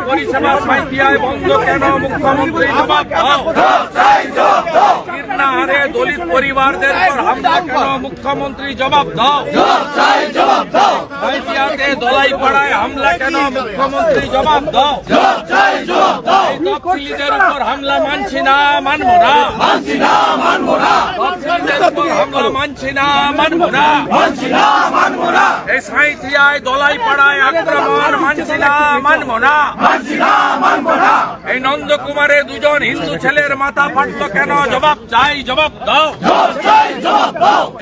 পরিষেবা সাঁইতিয়ায় বন্ধ কেন? মুখ্যমন্ত্রী জবাব কীর্ণাহারে দলিত পরিবারদের হামলা কেন? মুখ্যমন্ত্রী জবাব দাও। সাঁইতিয়াতে দলাই পাড়ায় হামলা কেন? মুখ্যমন্ত্রী জবাব দাও। তফসিলিদের উপর হামলা মানছি না, মানবো না। তফসিলিদের উপর হামলা মানছি না, মানবো না। এই সাঁইথিয়ায় দলাই পাড়ায় আক্রমণ মানছি না, মানবো না। এই নন্দকুমারে দুজন হিন্দু ছেলের মাথা ফাটলো কেন? জবাব চাই, জবাব দাও।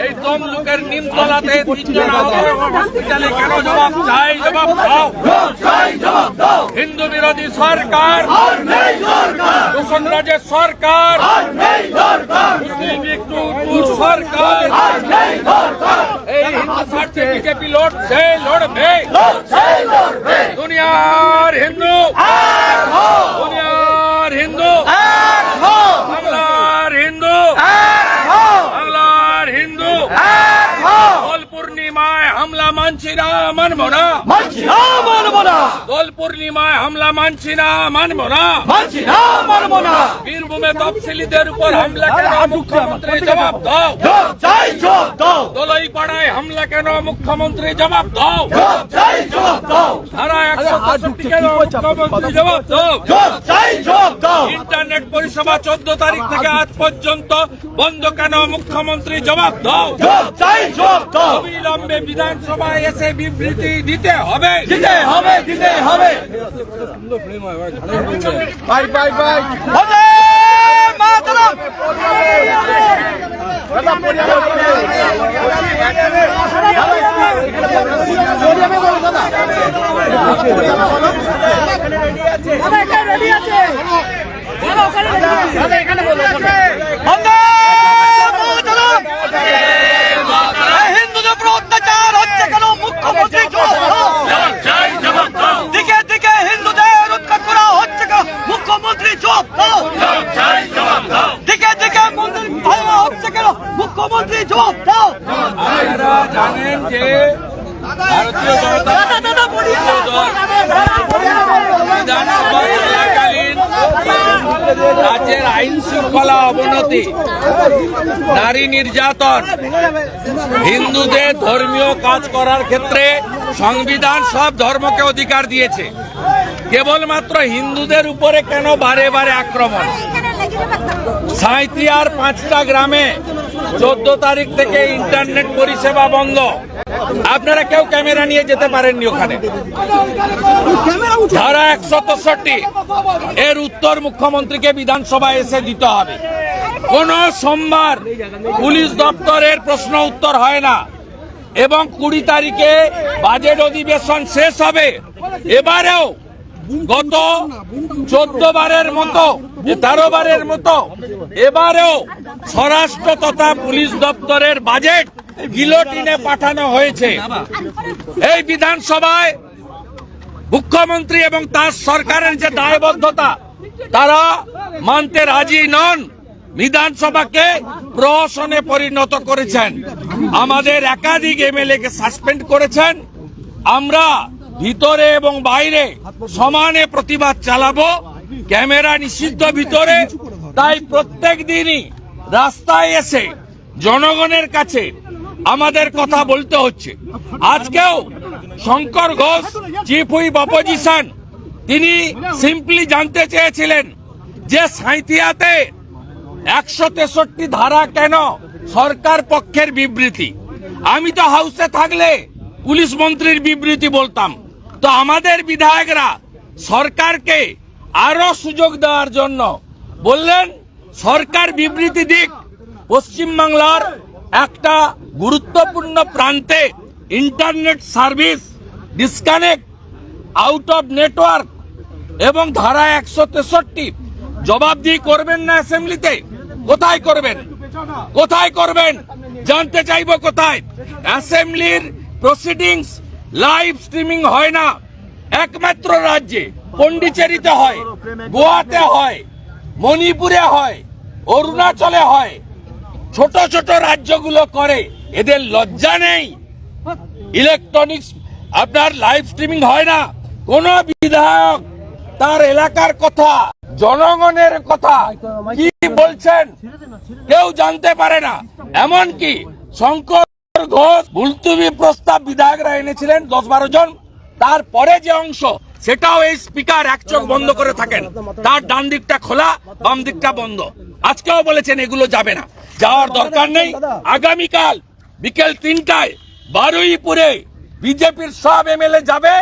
এই তমলুকের নিমতলাতে তিনজন হসপিটালে কেন? জবাব চাই, জবাব দাও। হিন্দু বিরোধী সরকার রাজের সরকার সরকার। এই হিন্দু স্বার্থে বিজেপি লড়ছে, লড়বে। দুনিয়ার হিন্দু দুনিয়ার হিন্দু বাংলার হিন্দু বাংলার হিন্দু দোল পূর্ণিমায় হামলা মানছি না মানবো না। মানছি না মানব না। দোল পূর্ণিমায় হামলা মানছি না মানবো না। মানছি না মানব না। বীরভূমে তফসিলিদের উপর হামলা কেন? মুখ্যমন্ত্রী জবাব দাও। দোলাই পাড়ায় হামলা কেন? মুখ্যমন্ত্রী জবাব দাও। ধারা একশো পঁয়ষট্টি কেন? মুখ্যমন্ত্রী জবাব দাও। ইন্টারনেট পরিষেবা চোদ্দ তারিখ থেকে আজ পর্যন্ত বন্ধ কেন? মুখ্যমন্ত্রী জবাব দাও। অবিলম্বে বিধানসভায় এসে বিবৃতি দিতে হবে। দিতে হবে দিতে হবে। Bye bye bye. বন্দে মাতরম। বন্দে মাতরম এই হিন্দুদের উপর অত্যাচার হচ্ছে কেন মুখ্যমন্ত্রী জবাব দাও। দিকে দিকে হিন্দুদের উৎখাত করা হচ্ছে কেন মুখ্যমন্ত্রী জবাব দাও দিকে দিকে মন্দির ভাঙা হচ্ছে কেন মুখ্যমন্ত্রী জবাব দাও আপনারা জানেন যে ভারতীয় জনতা বিধানসভা চলাকালীন রাজ্যের আইন শৃঙ্খলা অবনতি নারী নির্যাতন হিন্দুদের ধর্মীয় কাজ করার ক্ষেত্রে সংবিধান সব ধর্মকে অধিকার দিয়েছে। কেবলমাত্র হিন্দুদের উপরে কেন বারে বারে আক্রমণ? সাঁইতিয়ার পাঁচটা গ্রামে চোদ্দ তারিখ থেকে ইন্টারনেট পরিষেবা বন্ধ। আপনারা কেউ ক্যামেরা নিয়ে যেতে পারেননি ওখানে। ধারা একশো তেষট্টি, এর উত্তর মুখ্যমন্ত্রীকে বিধানসভায় এসে দিতে হবে। কোন সোমবার পুলিশ দপ্তরের প্রশ্ন উত্তর হয় না এবং কুড়ি তারিখে বাজেট অধিবেশন শেষ হবে। এবারেও গত চোদ্দ বারের মতো তেরো বারের মতো এবারেও স্বরাষ্ট্র তথা পুলিশ দপ্তরের বাজেট গিলোটিনে পাঠানো হয়েছে। এই বিধানসভায় মুখ্যমন্ত্রী এবং তার সরকারের যে দায়বদ্ধতা তারা মানতে রাজি নন। বিধানসভাকে প্রহসনে পরিণত করেছেন। আমাদের একাধিক এমএলএ কে সাসপেন্ড করেছেন। আমরা ভিতরে এবং বাইরে সমানে প্রতিবাদ চালাবো। ক্যামেরা নিষিদ্ধ ভিতরে, তাই প্রত্যেক দিনই রাস্তায় এসে জনগণের কাছে আমাদের কথা বলতে হচ্ছে। আজকেও Shankar Ghosh, chief whip opposition, তিনি সিম্পলি জানতে চেয়েছিলেন যে সাঁইথিয়াতে একশো তেষট্টি ধারা কেন সরকার পক্ষের বিবৃতি? আমি তো হাউসে থাকলে পুলিশ মন্ত্রীর বিবৃতি বলতাম। তো আমাদের বিধায়করা সরকারকে আরও সুযোগ দেওয়ার জন্য বললেন, সরকার বিবৃতি দিক, পশ্চিমবাংলার একটা গুরুত্বপূর্ণ প্রান্তে internet service disconnect, out of network এবং ধারা একশো তেষট্টি, জবাবদিহি করবেন না অ্যাসেম্বলিতে? কোথায় করবেন? কোথায় করবেন? জানতে চাইব কোথায়? অ্যাসেম্বলির প্রসিডিংস লাইভ স্ট্রিমিং হয় না। একমাত্র রাজ্যে পন্ডিচেরিতে হয়, গোয়াতে হয়, মণিপুরে হয়, অরুণাচলে হয়। ছোট ছোট রাজ্যগুলো করে, এদের লজ্জা নেই। ইলেকট্রনিক্স আপনার লাইভ স্ট্রিমিং হয় না। কোন বিধায়ক তার এলাকার কথা, জনগণের কথা কি বলছেন? কেউ জানতে পারে না। এমনকি শঙ্কর ঘোষ মুলতুবি প্রস্তাব বিধায়করা এনেছিলেন, দশ বারো জন। তারপরে যে অংশ, সেটাও এই স্পিকার এক চোখ বন্ধ করে থাকেন। তার ডান দিকটা খোলা, বাম দিকটা বন্ধ। আজকেও বলেছেন এগুলো যাবে না। যাওয়ার দরকার নেই। আগামীকাল বিকেল তিনটায় বারুইপুরে বিজেপির সব এমএলএ যাবে।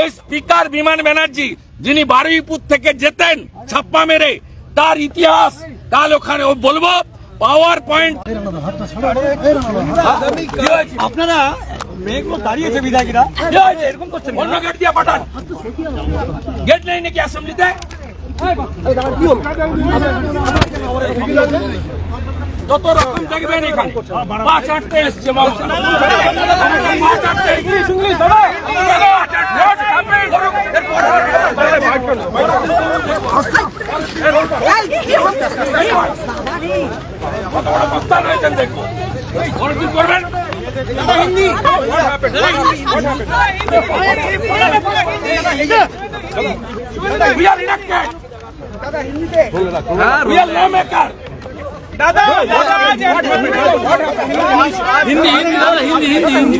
এই স্পিকার বিমান ব্যানার্জি, যিনি বারুইপুর থেকে যেতেন, ছাপ্পা মেরে, তার ইতিহাস, কাল ওখানে বলব। Power point? আপনারা মেয়েগুলো দাঁড়িয়েছে বিধায়করা? এরকম করছেন অন্য গেট দিয়ে পাঠান। গেট নেই নাকি অ্যাসেম্বলিতে যত রকম দেখবেন এখানে পাঁচ আটটা এসছে পাঁচ আটটা ইংলিশ কত বড় প্রস্তাব রয়েছেন দেখুন কি করবেন We are elected. We are lawmaker. Hindi Hindi দাদা হিন্দি হিন্দি হিন্দি